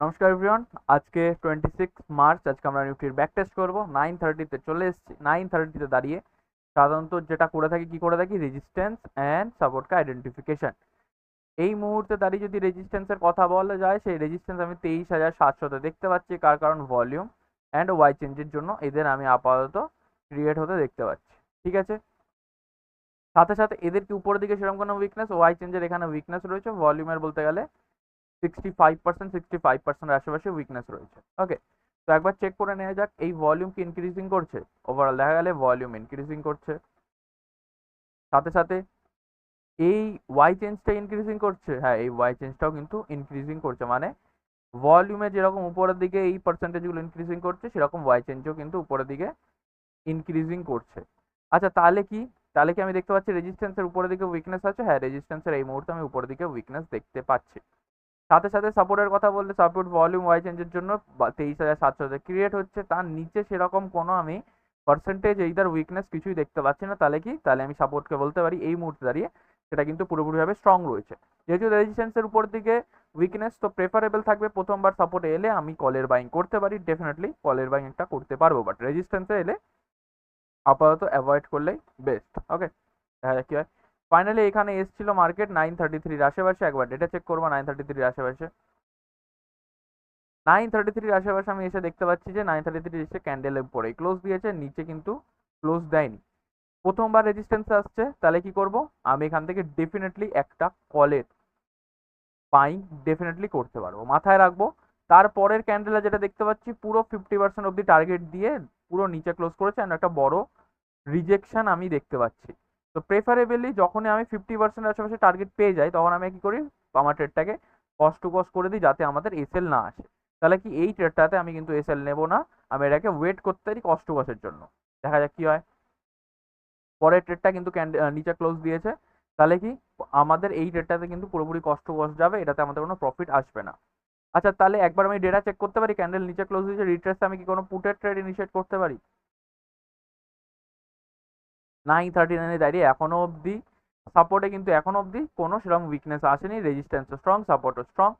নমস্কার এভরিওয়ান আজকে twenty six March, আজকে আমরা নিফটির ব্যাক টেস্ট করব। নাইন থার্টিতে চলে এসেছি নাইন থার্টিতে দাঁড়িয়ে সাধারণত যেটা করে থাকি, কি করে থাকি? রেজিস্ট্যান্স অ্যান্ড সাপোর্টকে আইডেন্টিফিকেশন এই মুহূর্তে দাঁড়িয়ে যদি রেজিস্ট্যান্সের কথা বলা যায়, সেই রেজিস্ট্যান্স আমি তেইশ হাজার সাতশোতে দেখতে পাচ্ছি। কার কারণ? ভলিউম অ্যান্ড ওয়াই চেঞ্জের জন্য এদের আমি আপাতত ক্রিয়েট হতে দেখতে পাচ্ছি। ঠিক আছে? সাথে সাথে এদের কি উপরের দিকে সেরকম কোনো উইকনেস ওয়াই চেঞ্জের এখানে উইকনেস রয়েছে। ভলিউমের বলতে গেলে sixty five percent sixty five percent আশেপাশে রয়েছে। ওকে তো একবার চেক করে যাক, এই ইনক্রিজিং করছে? ওভারঅল দেখা গেলে ভলিউম ইনক্রিজিং করছে। সাথে সাথে এই ওয়াই ইনক্রিজিং করছে। হ্যাঁ এই ওয়াই কিন্তু ইনক্রিজিং করছে। মানে ভলিউমে যেরকম উপরের দিকে এই পার্সেন্টেজগুলো ইনক্রিজিং করছে, সেরকম ওয়াই চেঞ্জও কিন্তু উপরের দিকে ইনক্রিজিং করছে। আচ্ছা তাহলে কি? তাহলে কি আমি দেখতে পাচ্ছি? রেজিস্ট্যান্সের উপরের দিকে উইকনেস আছে? হ্যাঁ রেজিস্ট্যান্সের এই মুহূর্তে আমি উপরের দিকে উইকনেস দেখতে পাচ্ছি। সাথে সাথে সাপোর্টের কথা বললে সাপোর্ট ভলিউম ওয়াই চেঞ্জের জন্য তেইশ হাজার সাতশোতে ক্রিয়েট হচ্ছে, তার নিচে সেরকম কোনো আমি পার্সেন্টেজ এইদার উইকনেস কিছুই দেখতে পাচ্ছি না। তাহলে কি? তাহলে আমি সাপোর্টকে বলতে পারি, এই মুহূর্তে দাঁড়িয়ে সেটা কিন্তু পুরোপুরিভাবে স্ট্রং রয়েছে। যেহেতু রেজিস্ট্যান্সের উপর দিকে উইকনেস তো প্রেফারেবল থাকবে, প্রথমবার সাপোর্টে এলে আমি কলের বাইং করতে পারি ডেফিনেটলি কলের বাইং একটা করতে পারব। বাট রেজিস্ট্যান্সে এলে আপাতত অ্যাভয়েড করলেই বেস্ট ওকে দেখা যাক কী হয়। ফাইনালি এখানে এসছিল মার্কেট নাইন থার্টি থ্রির আশেপাশে একবার। ডেটা চেক করব নাইন থার্টি থ্রির আশেপাশে। নাইন থার্টি থ্রির আশেপাশে আমি এসে দেখতে পাচ্ছি যে নাইন থার্টি থ্রি এসে ক্যান্ডেলের উপরে ক্লোজ দিয়েছে, নিচে কিন্তু ক্লোজ দেয়নি। প্রথমবার রেজিস্ট্যান্স আসছে, তাহলে কি করব? আমি এখান থেকে ডেফিনেটলি একটা কলের বাইং ডেফিনেটলি করতে পারব। মাথায় রাখব তারপরের ক্যান্ডেলে যেটা দেখতে পাচ্ছি, পুরো ফিফটি পার্সেন্ট অব্দি টার্গেট দিয়ে পুরো নিচে ক্লোজ করেছে। অ্যান্ড একটা বড় রিজেকশন আমি দেখতে পাচ্ছি। তো প্রেফারেবলি যখনই আমি ফিফটি পার্সেন্ট আশেপাশে টার্গেট পেয়ে যাই, তখন আমি কি করি? আমার ট্রেডটাকে কস্ট টু কস্ট করে দিই যাতে আমাদের এসএল না আসে। তাহলে কি এই ট্রেডটাতে আমি কিন্তু এসএল নেব না, আমি এটাকে ওয়েট করতে পারি কস্ট টু কস্টের জন্য। দেখা যাক কি হয়। পরের ট্রেডটা কিন্তু নিচে ক্লোজ দিয়েছে। তাহলে কি? আমাদের এই ট্রেডটাতে কিন্তু পুরোপুরি কস্ট টু কস্ট যাবে, এটাতে আমাদের কোনো প্রফিট আসবে না। আচ্ছা তাহলে একবার আমি ডেটা চেক করতে পারি ক্যান্ডেল নিচে ক্লোজ দিয়েছে রিট্রেসে আমি কি কোনো পুটের ট্রেড ইনিশিয়েট করতে পারি? নাইন থার্টি নাইনে দাঁড়িয়ে এখনও অবধি সাপোর্টে কিন্তু এখনও অবধি কোনো সেরকম উইকনেস আসেনি রেজিস্ট্যান্স স্ট্রং সাপোর্টও স্ট্রং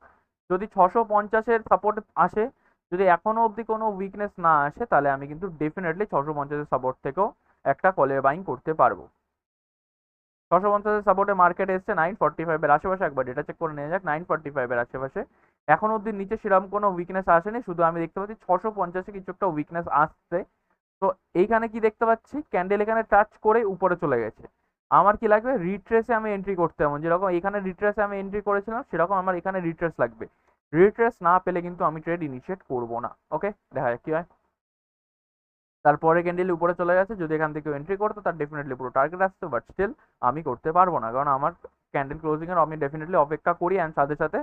যদি ছশো পঞ্চাশের সাপোর্ট আসে, যদি এখনও অবধি কোনো উইকনেস না আসে, তাহলে আমি কিন্তু ডেফিনেটলি ছশো পঞ্চাশের সাপোর্ট থেকেও একটা কলের বাইং করতে পারব। ছশো পঞ্চাশের সাপোর্টে মার্কেট এসছে নাইন ফর্টি ফাইভের আশেপাশে একবার ডেটা চেক করে নিয়ে যাক নাইন ফর্টি ফাইভের আশেপাশে। এখন অবধি নিচে সেরকম কোনো উইকনেস আসেনি, শুধু আমি দেখতে পাচ্ছি ছশো পঞ্চাশে কিছু একটা উইকনেস আসছে। তো এইখানে কি দেখতে পাচ্ছি? ক্যান্ডেল এখানে টাচ করে উপরে চলে গেছে। আমার কি লাগবে? রিট্রেসে আমি এন্ট্রি করতে হবে। যেরকম এখানে রিট্রেসে আমি এন্ট্রি করেছিলাম, সেরকম আমার এখানে রিট্রেস লাগবে। রিট্রেস না পেলে কিন্তু আমি ট্রেড ইনিশিয়েট করব না। ওকে দেখা যাক কি হয়। তারপরে ক্যান্ডেল উপরে চলে গেছে। যদি এখান থেকে এন্ট্রি করতো, তার ডেফিনেটলি পুরো টার্গেট আসতো বাট স্টিল আমি করতে পারব না। কারণ আমার ক্যান্ডেল ক্লোজিং এর আমি ডেফিনেটলি অপেক্ষা করি অ্যান্ড সাথে সাথে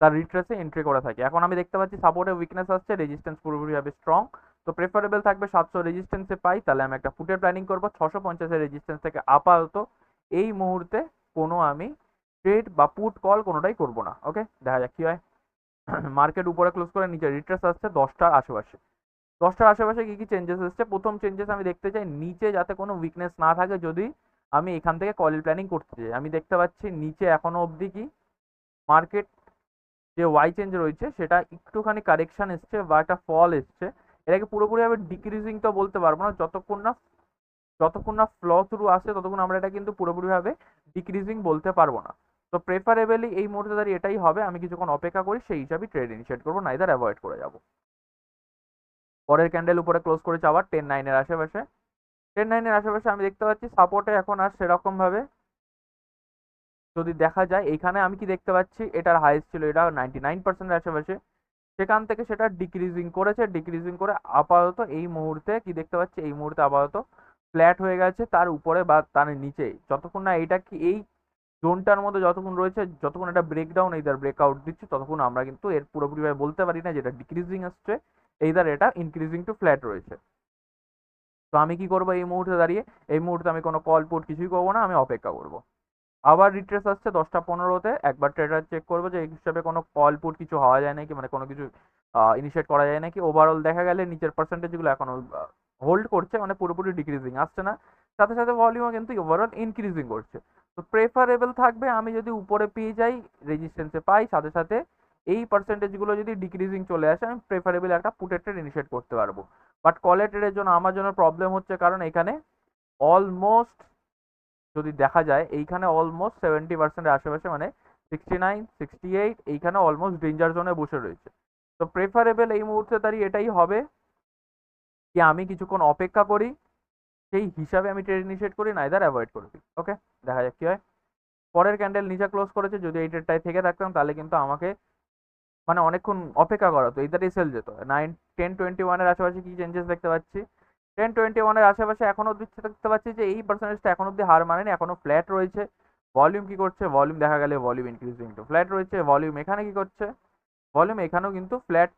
তার রিট্রেসে এন্ট্রি করে থাকি। এখন আমি দেখতে পাচ্ছি সাপোর্টে উইকনেস আসছে রেজিস্ট্যান্স পুরোপুরিভাবে স্ট্রং তো প্রেফারেবল থাকবে সাতশো রেজিস্ট্যান্সে পাই, তাহলে আমি একটা ফুটের প্ল্যানিং করব। ছশো পঞ্চাশের রেজিস্ট্যান্স থেকে আপাতত এই মুহূর্তে কোনো আমি ট্রেড বা পুট কল কোনোটাই করব না ওকে দেখা যাক কী হয়। মার্কেট উপরে ক্লোজ করে নিচে রিট্রেস আসছে দশটার আশেপাশে। দশটার আশেপাশে কী কী চেঞ্জেস এসছে? প্রথম চেঞ্জেস আমি দেখতে চাই নিচে যাতে কোনো উইকনেস না থাকে, যদি আমি এখান থেকে কল প্ল্যানিং করতে চাই আমি দেখতে পাচ্ছি নিচে এখনও অবধি কি মার্কেট যে ওয়াই চেঞ্জ রয়েছে, সেটা একটুখানি কারেকশান এসছে বা একটা ফল এসছে। এটাকে পুরোপুরি পুরোপুরিভাবে ডিক্রিজিং তো বলতে পারব না। যতক্ষণ না যতক্ষণ না ফ্ল থ্রু আসে ততক্ষণ আমরা এটা কিন্তু পুরোপুরিভাবে ডিক্রিজিং বলতে পারব না। তো প্রেফারেবলি এই মুহূর্তে দাঁড়িয়ে এটাই হবে। আমি কিছুক্ষণ অপেক্ষা করি, সেই হিসাবে ট্রেড ইনিশিয়েট করব না ইদার অ্যাভয়েড করে যাব। পরের ক্যান্ডেল উপরে ক্লোজ করেছে আবার টেন নাইনের আশেপাশে। টেন নাইনের আশেপাশে আমি দেখতে পাচ্ছি সাপোর্টে এখন আর সেরকমভাবে যদি দেখা যায় এখানে আমি কি দেখতে পাচ্ছি? এটার হাইস্ট ছিল, এটা নাইনটি নাইন পার্সেন্টের আশেপাশে। সেখান থেকে সেটা ডিক্রিজিং করেছে ডিক্রিজিং করে আপাতত এই মুহূর্তে কি দেখতে পাচ্ছি? এই মুহূর্তে আপাতত ফ্ল্যাট হয়ে গেছে, তার উপরে বা তার নিচে। যতক্ষণ না এটা কি এই জোনটার মধ্যে যতক্ষণ রয়েছে, যতক্ষণ এটা ব্রেকডাউন এইদার ব্রেকআউট দিচ্ছে, ততক্ষণ আমরা কিন্তু এর পুরোপুরিভাবে বলতে পারি না যেটা ডিক্রিজিং আসছে এইদার এটা ইনক্রিজিং টু ফ্ল্যাট রয়েছে। তো আমি কি করব এই মুহূর্তে দাঁড়িয়ে? এই মুহূর্তে আমি কোনো কল পুট কিছুই করব না, আমি অপেক্ষা করব। আবার রিট্রেস আসছে দশটা পনেরোতে। একবার ট্রেডার চেক করব যে এই হিসাবে কোনো কল পুট কিছু হওয়া যায় নাকি? মানে কোনো কিছু ইনিশিয়েট করা যায় নাকি? ওভারঅল দেখা গেলে নিচের পার্সেন্টেজগুলো এখনও হোল্ড করছে মানে পুরোপুরি ডিক্রিজিং আসছে না। সাথে সাথে ভলিউমও কিন্তু ওভারঅল ইনক্রিজিং করছে। তো প্রেফারেবল থাকবে, আমি যদি উপরে পেয়ে যাই রেজিস্ট্যান্সে পাই, সাথে সাথে এই পার্সেন্টেজগুলো যদি ডিক্রিজিং চলে আসে, আমি প্রেফারেবল একটা পুটের ট্রেড ইনিশিয়েট করতে পারব। বাট কলের ট্রেডের জন্য আমার জন্য প্রবলেম হচ্ছে কারণ এখানে অলমোস্ট যদি দেখা যায়, এইখানে অলমোস্ট সেভেন্টি পার্সেন্টের আশেপাশে মানে সিক্সটি নাইন সিক্সটি এইট এইখানে অলমোস্ট ডেঞ্জার জোনে বসে রয়েছে। তো প্রেফারেবল এই মুহূর্তে দাঁড়িয়ে এটাই হবে কি আমি কিছুক্ষণ অপেক্ষা করি, সেই হিসাবে আমি ট্রেড ইনিশিয়েট করি না এদার অ্যাভয়েড করে। দিই ওকে দেখা যাক কি হয়। পরের ক্যান্ডেল নিচে ক্লোজ করেছে, যদি এই ট্রেডটায় থেকে থাকতাম, তাহলে কিন্তু আমাকে মানে অনেকক্ষণ অপেক্ষা করা তো এইটারই সেল যেত। নাইন টেন টোয়েন্টি ওয়ানের আশেপাশে কী চেঞ্জেস দেখতে পাচ্ছি? টেন টোয়েন্টি ওয়ানের আশেপাশে এখন অব্দি দেখতে পাচ্ছি যে এই পার্সেন্টেজটা এখন অব্দি হার মানেনি, এখনও ফ্ল্যাট রয়েছে। ভলিউম কি করছে? ভলিউম দেখা গেলে ভলিউম ইনক্রিজিং টু ফ্ল্যাট রয়েছে ভলিউম এখানে কি করছে? ভলিউম এখানেও কিন্তু ফ্ল্যাট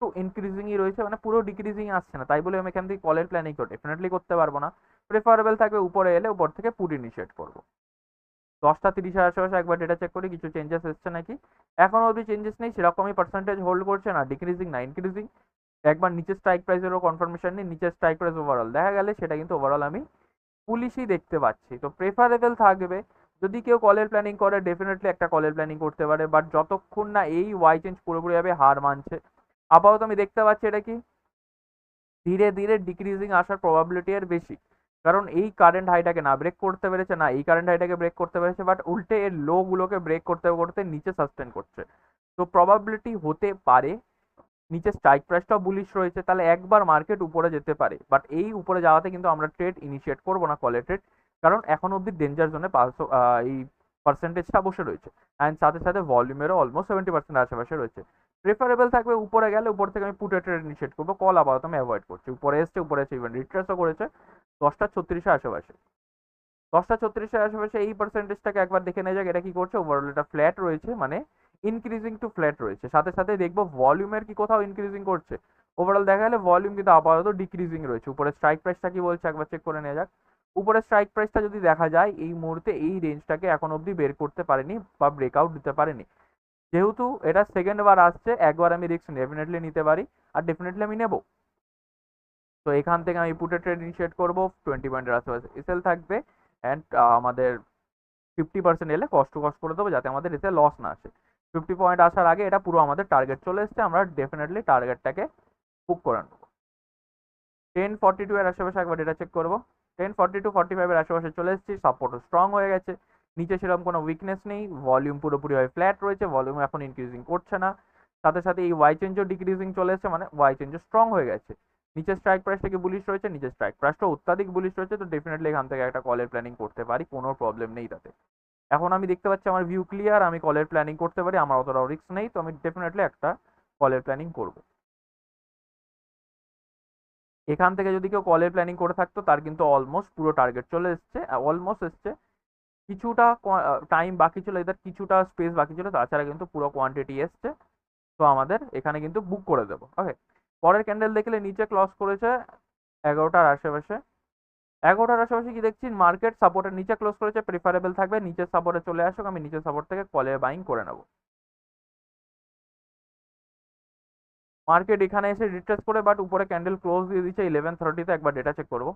টু ইনক্রিজিংই রয়েছে মানে পুরো ডিক্রিজিং আসছে না। তাই বলে আমি এখান থেকে কলের প্ল্যানিং তো ডেফিনেটলি করতে পারব না। প্রেফারেবল থাকবে উপরে এলে উপর থেকে পুট ইনিশিয়েট করব। দশটা তিরিশের আশেপাশে একবার ডেটা চেক করি, কিছু চেঞ্জেস এসছে নাকি? এখনও অবধি চেঞ্জেস নেই, সেরকমই পার্সেন্টেজ হোল্ড করছে না ডিক্রিজিং না ইনক্রিজিং একবার নিচের স্ট্রাইক প্রাইসেরও কনফার্মেশন নেই, নিচের স্ট্রাইক প্রাইস ওভারঅল দেখা গেলে সেটা কিন্তু ওভারঅল আমি পুলিশই দেখতে পাচ্ছি। তো প্রেফারেবল থাকবে। যদি কেউ কলের প্ল্যানিং করে ডেফিনেটলি একটা কলের প্ল্যানিং করতে পারে। বাট যতক্ষণ না এই ওয়াই চেঞ্জ পুরোপুরিভাবে হার মানছে, আপাতত আমি দেখতে পাচ্ছি এটা কি? ধীরে ধীরে ডিক্রিজিং আসার প্রবাবিলিটি এর বেশি। কারণ এই কারেন্ট হাইটাকে না ব্রেক করতে পেরেছে, না এই কারেন্ট হাইটাকে ব্রেক করতে পেরেছে বাট উল্টে এর লো গুলোকে ব্রেক করতে করতে নিচে সাস্টেন করছে। তো প্রবাবিলিটি হতে পারে নিচে স্ট্রাইক প্রাইসটাও বুলিশ রয়েছে, তাহলে একবার মার্কেট উপরে যেতে পারে। বাট এই উপরে যাওয়াতে কিন্তু আমরা ট্রেড ইনিশিয়েট করব না কলের ট্রেড কারণ এখন অব্দি ডেঞ্জার জোনে পাঁচশো এই পার্সেন্টেজটা বসে রয়েছে। অ্যান্ড সাথে সাথে ভলিউমেরও অলমোস্ট সেভেন্টি পার্সেন্ট আশেপাশে রয়েছে। প্রেফারেবল থাকবে উপরে গেলে, উপর থেকে আমি পুটে ট্রেড ইনিশিয়েট করব কল আপাতত আমি অ্যাভয়েড করছি। উপরে এসছে, উপরে এসে ইভেন রিট্রেসও করেছে। দশটা ছত্রিশের আশেপাশে। দশটা ছত্রিশের আশেপাশে এই পার্সেন্টেজটাকে একবার দেখে নেওয়া যাক, এটা কি করছে? ওভারঅল এটা ফ্ল্যাট রয়েছে মানে ইনক্রিজিং টু ফ্ল্যাট রয়েছে। সাথে সাথে দেখব ভলিউমের কি কোথাও ইনক্রিজিং করছে। ওভারঅল দেখা গেলে ভলিউম কিন্তু আপাতত ডিক্রিজিং রয়েছে। উপরে স্ট্রাইক প্রাইসটা কি বলছে একবার চেক করে নেওয়া যাক। উপরে স্ট্রাইক প্রাইসটা যদি দেখা যায়, এই মুহূর্তে এই রেঞ্জটাকে এখন অবধি বের করতে পারেনি বা ব্রেকআউট দিতে পারেনি। যেহেতু এটা সেকেন্ড বার আসছে, একবার আমি রিস্ক ডেফিনেটলি নিতে পারি আর ডেফিনেটলি আমি নেব। তো এখান থেকে আমি পুটে ট্রেড ইনিশিয়েট করব টোয়েন্টি পয়েন্টের আশেপাশে। এসএল থাকবে অ্যান্ড আমাদের ফিফটি পার্সেন্ট এলে কষ্ট কষ্ট করে দেবো যাতে আমাদের এতে লস না আসে। ফিফটি পয়েন্ট আসার আগে এটা পুরো আমাদের টার্গেট চলে এসছে, আমরা ডেফিনেটলি টার্গেটটাকে বুক করে নেব। টেন ফর্টি টু এর আশেপাশে একবার এটা চেক করব। টেন ফর্টি টু ফর্টি ফাইভের আশেপাশে চলে এসেছি সাপোর্টও স্ট্রং হয়ে গেছে। নিচে সেরকম কোনো উইকনেস নেই ভলিউম পুরোপুরিভাবে ফ্ল্যাট রয়েছে ভলিউম এখন ইনক্রিজিং করছে না। সাথে সাথে এই ওয়াই চেঞ্জও ডিক্রিজিং চলে এসেছে মানে ওয়াই চেঞ্জও স্ট্রং হয়ে গেছে। নিচের স্ট্রাইক প্রাইস থেকে বুলিশ রয়েছে? নিচের স্ট্রাইক প্রাইসটা অত্যাধিক বুলিশ রয়েছে, তো ডেফিনেটলি এখান থেকে একটা কলের প্ল্যানিং করতে পারি, কোনো প্রবলেম নেই তাতে। এখন আমি দেখতে পাচ্ছি আমার ভিউ ক্লিয়ার আমি কলের প্ল্যানিং করতে পারি, আমার অতটাও রিস্ক নেই, তো আমি ডেফিনেটলি একটা কলের প্ল্যানিং করব। এখান থেকে যদি কেউ কলের প্ল্যানিং করে থাকতো, তার কিন্তু অলমোস্ট পুরো টার্গেট চলে এসছে অলমোস্ট এসছে। কিছুটা টাইম বাকি ছিল, এদের কিছুটা স্পেস বাকি ছিল, তাছাড়া কিন্তু পুরো কোয়ান্টিটি এসছে। তো আমাদের এখানে কিন্তু বুক করে দেবো ওকে পরের ক্যান্ডেল দেখলে নিচে ক্লস করেছে, এগারোটার আশেপাশে। এগারোটার আশেপাশে কি দেখছি মার্কেট সাপোর্টের নিচে ক্লোজ করেছে প্রিফারেবল থাকবে, নিচের সাপোর্টে চলে আসুক, আমি নিচের সাপোর্ট থেকে কলে বাইং করে নেব। মার্কেট এখানে এসে রিট্রেস করে বাট উপরে ক্যান্ডেল ক্লোজ দিয়ে দিচ্ছে ইলেভেন থার্টিতে একবার ডেটা চেক করব।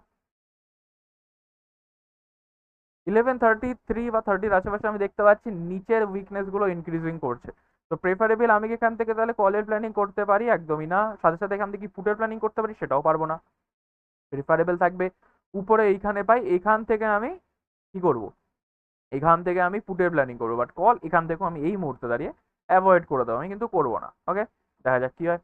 ইলেভেন থার্টি থ্রি বা থার্টির আশেপাশে আমি দেখতে পাচ্ছি, নিচের উইকনেসগুলো ইনক্রিজিং করছে। তো প্রেফারেবল আমি এখান থেকে তাহলে কলের প্ল্যানিং করতে পারি? একদমই না। সাথে সাথে এখান থেকে পুটের প্ল্যানিং করতে পারি? সেটাও পারব না। প্রেফারেবল থাকবে। উপরে এইখানে পাই, এখান থেকে আমি কি করব? এখান থেকে আমি পুটের প্ল্যানিং করব। বাট কল এখান থেকেও আমি এই মুহূর্তে দাঁড়িয়ে অ্যাভয়েড করে দেবো। আমি কিন্তু করব না। ওকে দেখা যাক কি হয়।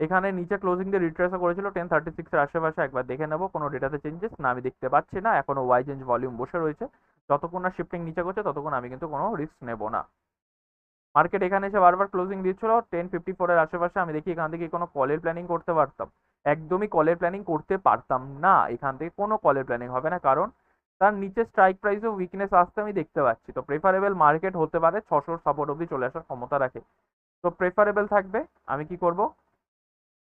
এখানে নিচে ক্লোজিং দিয়ে রিট্রেসও করেছিল। টেন থার্টি সিক্সের আশেপাশে একবার দেখে নেব। কোনো ডেটাতে চেঞ্জেস না, আমি দেখতে পাচ্ছি না। এখনও ওয়াই চেঞ্জ ভলিউম বসে রয়েছে। যতক্ষণ না শিফটিং নিচে করছে, ততক্ষণ আমি কিন্তু কোনো রিস্ক নেব না। মার্কেট এখানে এসে বারবার ক্লোজিং দিচ্ছিল। টেন ফিফটি ফোরের আশেপাশে আমি দেখি এখান থেকে কোনো কলের প্ল্যানিং করতে পারতাম। একদমই কলের প্ল্যানিং করতে পারতাম না। এখান থেকে কোনো কলের প্ল্যানিং হবে না। কারণ তার নিচে স্ট্রাইক প্রাইসে উইকনেস আসতে আমি দেখতে পাচ্ছি। তো প্রেফারেবল মার্কেট হতে পারে, ছশোর সাপোর্ট অবধি চলে আসার ক্ষমতা রাখে। তো প্রেফারেবল থাকবে, আমি কি করব?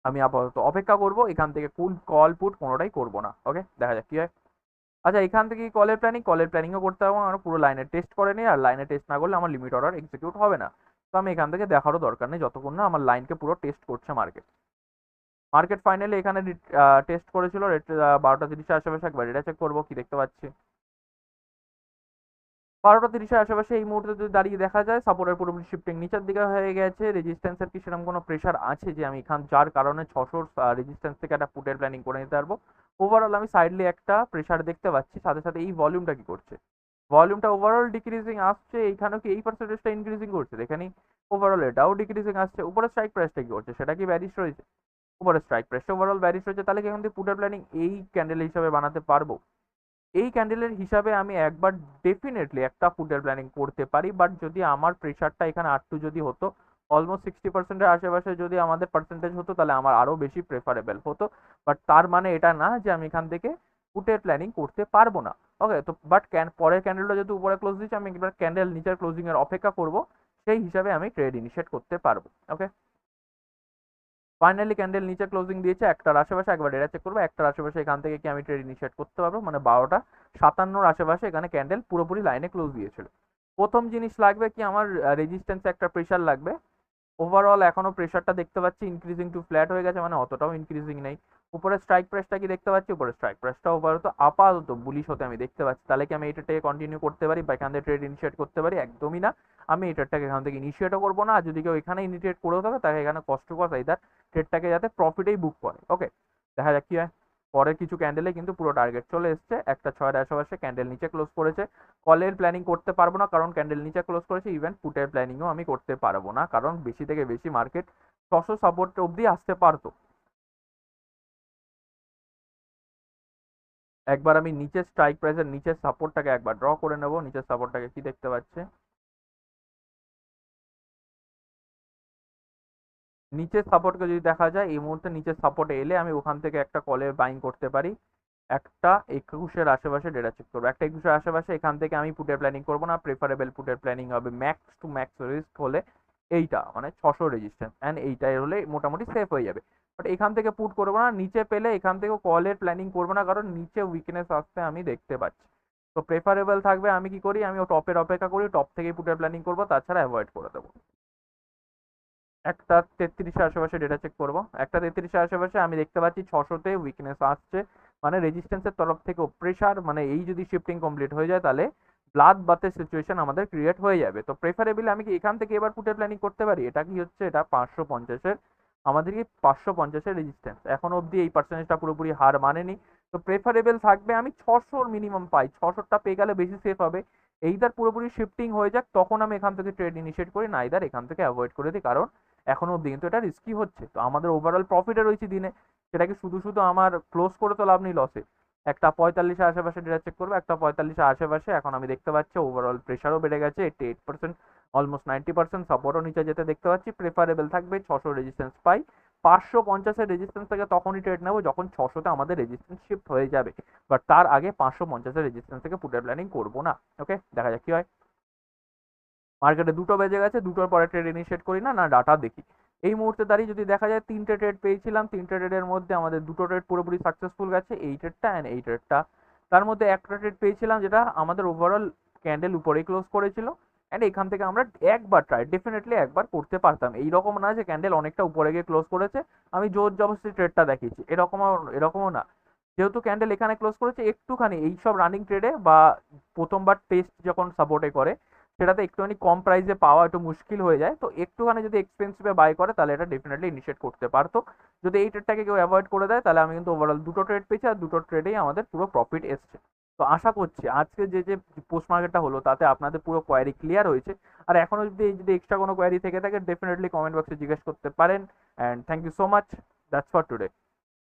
আমি আপাতত অপেক্ষা করব, এখান থেকে কুল কল পুট কোনোটাই করব না। ওকে দেখা যাক কি হয়। আচ্ছা এখান থেকে কলের প্ল্যানিং কলের প্ল্যানিংও করতে হবে। আমার পুরো লাইনে টেস্ট করে নিই, আর লাইনে টেস্ট না করলে আমার লিমিট অর্ডার এক্সিকিউট হবে না। তো আমি এখান থেকে দেখারও দরকার নেই, যতক্ষণ না আমার লাইনকে পুরো টেস্ট করছে মার্কেট মার্কেট ফাইনালি এখানে টেস্ট করেছিল রেট বারোটা তিরিশের আশেপাশে একবার। এটা চেক করব, কি দেখতে পাচ্ছি। বারোটা তিরিশের আশেপাশে এই মুহূর্তে যদি দাঁড়িয়ে দেখা যায় সাপোর্টের পুরোপুরি শিফটিং নিচের দিকে হয়ে গেছে। রেজিস্ট্যান্সের কি সেরকম কোনো প্রেশার আছে যে আমি এখান, যার কারণে ছশোর রেজিস্ট্যান্স থেকে একটা পুটের প্ল্যানিং করে নিতে পারব? ওভারঅল আমি সাইডলি একটা প্রেশার দেখতে পাচ্ছি, সাথে সাথে এই ভলিউমটা কি করছে? ভলিউমটা ওভারঅল ডিক্রিজিং আসছে, এইখানেও কি এই পার্সেন্টেজটা ইনক্রিজিং করছে? এখানে ওভারঅল এটাও ডিক্রিজিং আসছে উপরে স্ট্রাইক প্রাইসটা কি করছে? সেটা কি ব্যারিশ রয়েছে? উপরে স্ট্রাইক প্রাইসটা ওভারঅল ব্যারিশ রয়েছে তাহলে কি এখান থেকে পুটের প্ল্যানিং এই ক্যান্ডেল হিসাবে বানাতে পারব? এই ক্যান্ডেলের হিসাবে আমি একবার ডেফিনেটলি একটা ফুডের প্ল্যানিং করতে পারি বাট যদি আমার প্রেশারটা এখানে আটটু যদি হতো অলমোস্ট সিক্সটি পার্সেন্টের আশেপাশে যদি আমাদের পার্সেন্টেজ হতো, তাহলে আমার আরও বেশি প্রেফারেবল হতো। বাট তার মানে এটা না যে আমি এখান থেকে ফুটের প্ল্যানিং করতে পারব না। ওকে তো বাট ক্যান পরের ক্যান্ডেলটা যদি উপরে ক্লোজ দিচ্ছে, আমি একবার ক্যান্ডেল নিচের ক্লোজিংয়ের অপেক্ষা করব, সেই হিসাবে আমি ট্রেড ইনিশিয়েট করতে পারব। ওকে ফাইনালি ক্যান্ডেল নিচে ক্লোজিং দিয়েছে, একটার আশেপাশে একবার ডেটা চেক করব, একটার আশেপাশে এখান থেকে কি আমি ট্রেড ইনিশিয়েট করতে পারব? মানে বারোটা, সাতান্নর আশেপাশে এখানে ক্যান্ডেল পুরোপুরি লাইনে ক্লোজ দিয়েছিল। প্রথম জিনিস লাগবে কি আমার রেজিস্ট্যান্সে একটা প্রেশার লাগবে। ওভারঅল এখনও প্রেশারটা দেখতে পাচ্ছি ইনক্রিজিং টু ফ্ল্যাট হয়ে গেছে মানে অতটাও ইনক্রিজিং নেই। উপরে স্ট্রাইক প্রেসটা কি দেখতে পাচ্ছি? উপরে স্ট্রাইক প্রেসটা ওভারত আপাতত বুলিশ হতে আমি দেখতে পাচ্ছি। তাহলে কি আমি এটাটাকে কন্টিনিউ করতে পারি বা এখান থেকে ট্রেড ইনিশিয়েট করতে পারি? একদমই না। আমি এটারটাকে এখান থেকে ইনিশিয়েটও করব না। আর যদি কেউ এখানে ইনিশিয়েট করেও থাকে, তাকে এখানে কষ্ট তাই তার ট্রেডটাকে যাতে প্রফিটেই বুক করে। ওকে দেখা যাক কি হয়। পরের কিছু ক্যান্ডেলে কিন্তু পুরো টার্গেট চলে এসছে। একটা ছয়ের আশেপাশে ক্যান্ডেল নিচে ক্লোজ করেছে। কলের প্ল্যানিং করতে পারব না। কারণ ক্যান্ডেল নিচে ক্লোজ করেছে। ইভেন পুটের প্ল্যানিংও আমি করতে পারব না। কারণ বেশি থেকে বেশি মার্কেট ছশো সাপোর্ট অবধি আসতে পারতো। একবার আমি নিচের স্ট্রাইক প্রাইসের নিচের সাপোর্টটাকে একবার ড্র করে নেব, নিচের সাপোর্টটাকে কি দেখতে পাচ্ছে? নিচের সাপোর্টকে যদি দেখা যায়, এই মুহূর্তে নিচের সাপোর্টে এলে আমি ওখান থেকে একটা কলের বাইং করতে পারি। একটা একুশের আশেপাশে ডেটা চেক করব। একটা একুশের আশেপাশে এখান থেকে আমি পুটের প্ল্যানিং করব না প্রেফারেবল পুটের প্ল্যানিং হবে ম্যাক্স টু ম্যাক্স রিস্ক হলে এইটা মানে ছশো রেজিস্ট্যান্স অ্যান্ড এইটাই হলে মোটামুটি সেফ হয়ে যাবে। বাট এখান থেকে পুট করব না, নিচে পেলে এখান থেকে কলের প্ল্যানিং করব না, কারণ নিচে উইকনেস আসতে আমি দেখতে পাচ্ছি। তো প্রেফারেবল থাকবে, আমি কি করি? আমি টপের অপেক্ষা করি টপ থেকেই পুটের প্ল্যানিং করব, তাছাড়া অ্যাভয়েড করে দেবো। একটা তেত্রিশের আশেপাশে ডেটা চেক করব। একটা তেত্রিশের আশেপাশে আমি দেখতে পাচ্ছি ছশোতে উইকনেস আসছে। মানে রেজিস্ট্যান্সের তরফ থেকে প্রেশার মানে এই যদি শিফটিং কমপ্লিট হয়ে যায়, তাহলে ব্লাড বাথের সিচুয়েশন আমাদের ক্রিয়েট হয়ে যাবে। তো প্রেফারেবলি আমি কি এখান থেকে এবার পুটের প্ল্যানিং করতে পারি? এটা কি হচ্ছে? এটা পাঁচশো পঞ্চাশের আমাদের কি পাঁচশো পঞ্চাশের রেজিস্ট্যান্স এখন অবধি এই পার্সেন্টেজটা পুরোপুরি হার মানেনি। তো প্রেফারেবল থাকবে, আমি ছশোর মিনিমাম পাই। ছশোরটা পেয়ে গেলে বেশি সেফ হবে। এইদার পুরোপুরি শিফটিং হয়ে যাক, তখন আমি এখান থেকে ট্রেড ইনিশিয়েট করি না ইদার এখান থেকে অ্যাভয়েড করে দিই। কারণ এখনও অবধি কিন্তু এটা রিস্কি হচ্ছে। তো আমাদের ওভারঅল প্রফিটে রয়েছে দিনে। সেটাকে শুধু শুধু আমার ক্লোজ করে তো লাভ নেই লসে একটা পঁয়তাল্লিশের আশেপাশে ডেটা চেক করব, একটা পঁয়তাল্লিশের আশেপাশে এখন আমি দেখতে পাচ্ছি ওভারঅল প্রেশারও বেড়ে গেছে eighty eight percent almost ninety percent সাপোর্টও নিচে যেতে দেখতে পাচ্ছি। প্রেফারেবল থাকবে ছশো রেজিস্ট্যান্স পাই। পাঁচশো পঞ্চাশের রেজিস্ট্যান্স থেকে তখনই ট্রেড নেব যখন ছশোতে আমাদের রেজিস্ট্যান্স শিফট হয়ে যাবে। বাট তার আগে পাঁচশো পঞ্চাশের রেজিস্ট্যান্স থেকে পুটের প্ল্যানিং করব না। ওকে দেখা যাক কি হয়। মার্কেটে দুটো বেজে গেছে, দুটোর পরে ট্রেড ইনিশিয়েট করি না না ডাটা দেখি। এই মুহূর্তে দাঁড়িয়ে যদি দেখা যায় তিনটে ট্রেড পেয়েছিলাম, তিনটে ট্রেডের মধ্যে আমাদের দুটো ট্রেড পুরোপুরি সাকসেসফুল গেছে, এই ট্রেডটা অ্যান্ড এই ট্রেডটা তার মধ্যে একটা ট্রেড পেয়েছিলাম যেটা আমাদের ওভারঅল ক্যান্ডেল উপরেই ক্লোজ করেছিল। অ্যান্ড এখান থেকে আমরা একবার ট্রাই ডেফিনেটলি একবার করতে পারতাম। এই এইরকম না যে ক্যান্ডেল অনেকটা উপরে গিয়ে ক্লোজ করেছে। আমি জোর জবরদস্তি ট্রেডটা দেখিয়েছি। এরকম এরকমও না। যেহেতু ক্যান্ডেল এখানে ক্লোজ করেছে, একটুখানি এইসব রানিং ট্রেডে বা প্রথমবার টেস্ট যখন সাপোর্টে করে, সেটাতে একটুখানি কম প্রাইসে পাওয়া একটু মুশকিল হয়ে যায়। তো একটুখানি যদি এক্সপেন্সিভে বাই করে, তাহলে এটা ডেফিনেটলি ইনিশিয়েট করতে পারতো। যদি এই ট্রেডটাকে কেউ অ্যাভয়েড করে দেয়, তাহলে আমি কিন্তু ওভারঅল দুটো ট্রেড পেয়েছি আর দুটো ট্রেডেই আমাদের পুরো প্রফিট এসছে। তো আশা করছি আজকে যে যে পোস্ট মার্কেটটা হলো, তাতে আপনাদের পুরো কোয়ারি ক্লিয়ার হয়েছে। আর এখনও যদি যদি এক্সট্রা কোনো কোয়ারি থেকে থাকে ডেফিনেটলি কমেন্ট বক্সে জিজ্ঞেস করতে পারেন। And thank you so much that's for today